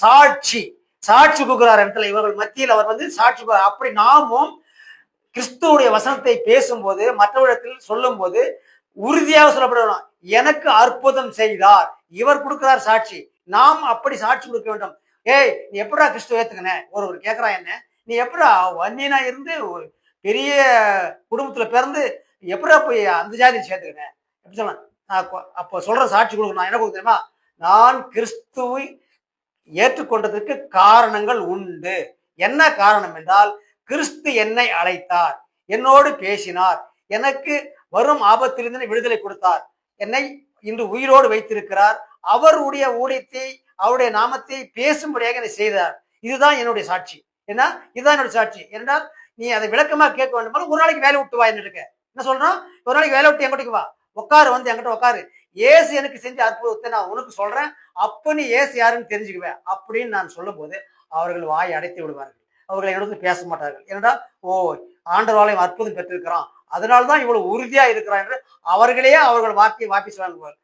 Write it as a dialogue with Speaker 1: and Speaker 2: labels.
Speaker 1: சாட்சி சாட்சி கொடுக்கிறார் இடத்துல. இவர்கள் மத்தியில் அவர் வந்து சாட்சி அப்படி நாமும் கிறிஸ்துவுடைய வசனத்தை பேசும்போது மற்றவரிடத்தில் சொல்லும்போது உறுதியாக சொல்லப்படணும். எனக்கு அற்புதம் செய்தார். இவர் கொடுக்கிறார் சாட்சி. நாம் அப்படி சாட்சி கொடுக்க வேண்டும். ஏய் நீ எப்படா கிறிஸ்துவ ஏத்துக்கின? ஒருவர் கேட்கறா என்ன? நீ எப்படா வன்னியனா இருந்து ஒரு பெரிய குடும்பத்துல பிறந்து எப்படா போய் அந்த ஜாதியை சேர்த்துக்கின எப்படி சொல்லலாம் நான் அப்போ சொல்ற சாட்சி கொடுக்கணும். நான் என்ன கொடுக்க தெரியுமா? நான் கிறிஸ்துவை ஏற்றுக்கொண்டதற்கு காரணங்கள் உண்டு. என்ன காரணம் என்றால் கிறிஸ்து என்னை அழைத்தார் என்னோடு பேசினார் எனக்கு வரும் ஆபத்திலிருந்து விடுதலை கொடுத்தார் என்னை இன்று உயிரோடு வைத்திருக்கிறார் அவருடைய ஊழியத்தை அவருடைய நாமத்தை பேசும்படியாக என்னை செய்தார். இதுதான் என்னுடைய சாட்சி. என்ன? இதுதான் என்னுடைய சாட்சி. என்றால் நீ அதை விளக்கமா கேட்க வேண்டும் ஒரு நாளைக்கு வேலை விட்டு வா என்ன இருக்க என்ன சொல்றான் ஒரு நாளைக்கு வேலை விட்டு என்கிட்ட வா. உட்காரு வந்து என்கிட்ட உட்காரு. ஏசு எனக்கு செஞ்ச அற்புதத்தை நான் உனக்கு சொல்றேன். அப்போ நீ ஏசு யாருன்னு தெரிஞ்சுக்குவேன் அப்படின்னு நான் சொல்லும்போது அவர்கள் வாயை அடைத்து விடுவார்கள். அவர்கள் எடுத்து பேச மாட்டார்கள். ஏன்னா ஓ ஆண்டவாலயம் அற்புதம் பெற்றிருக்கிறான். அதனால்தான் இவ்வளவு உறுதியா இருக்கிறான் என்று அவர்களே அவர்கள் வார்த்தையை வாபி வாங்குவார்